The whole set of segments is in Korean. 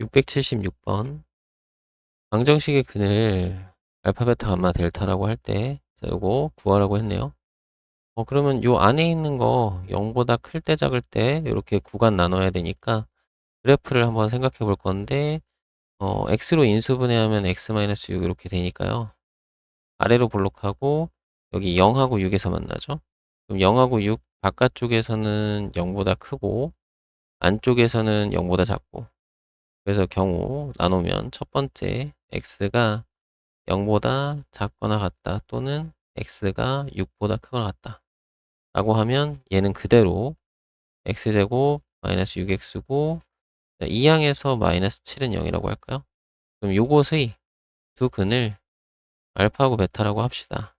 676번 방정식의 근을 알파, 베타, 감마, 델타라고 할 때, 자, 요거 구하라고 했네요. 어, 그러면 요 안에 있는 거 0보다 클 때 작을 때 이렇게 구간 나눠야 되니까 그래프를 한번 생각해 볼 건데, 어, x로 인수분해하면 x-6 이렇게 되니까요. 아래로 볼록하고 여기 0하고 6에서 만나죠. 그럼 0하고 6 바깥쪽에서는 0보다 크고 안쪽에서는 0보다 작고 그래서 경우 나누면 첫 번째 x가 0보다 작거나 같다 또는 x가 6보다 크거나 같다 라고 하면 얘는 그대로 x제곱 마이너스 6x고 이 항에서 마이너스 7은 0이라고 할까요? 그럼 요것의 두 근을 알파하고 베타라고 합시다.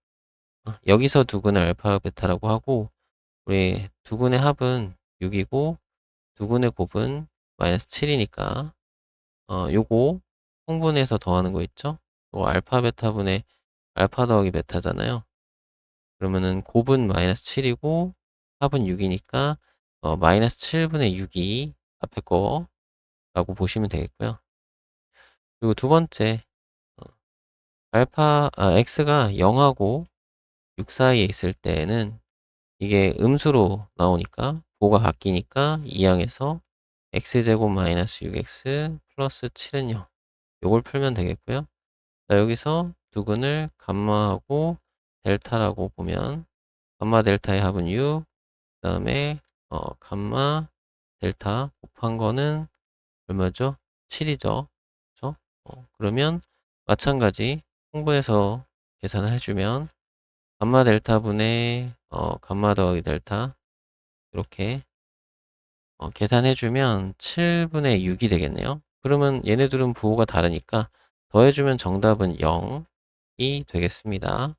어, 여기서 두 근을 알파 베타라고 하고 우리 두 근의 합은 6이고 두 근의 곱은 마이너스 7이니까 어, 요거 통분해서 더하는 거 있죠? 요 알파 베타분의 알파 더하기 베타잖아요. 그러면은 곱은 마이너스 7이고 합은 6이니까 어, 마이너스 7분의 6이 앞에 거라고 보시면 되겠고요. 그리고 두 번째 어, 알파 아, x가 0하고 6 사이에 있을 때는 이게 음수로 나오니까 보가 바뀌니까 이항에서 x제곱 마이너스 6x 플러스 7은 0 요걸 풀면 되겠고요. 자, 여기서 두근을 감마하고 델타라고 보면 감마 델타의 합은 6, 그 다음에 어, 감마 델타 곱한 거는 얼마죠? 7이죠. 그렇죠? 어, 그러면 마찬가지 홍보해서 계산을 해주면 감마 델타 분의 어, 감마 더하기 델타 이렇게 어, 계산해주면 7분의 6이 되겠네요. 그러면 얘네들은 부호가 다르니까 더해주면 정답은 0이 되겠습니다.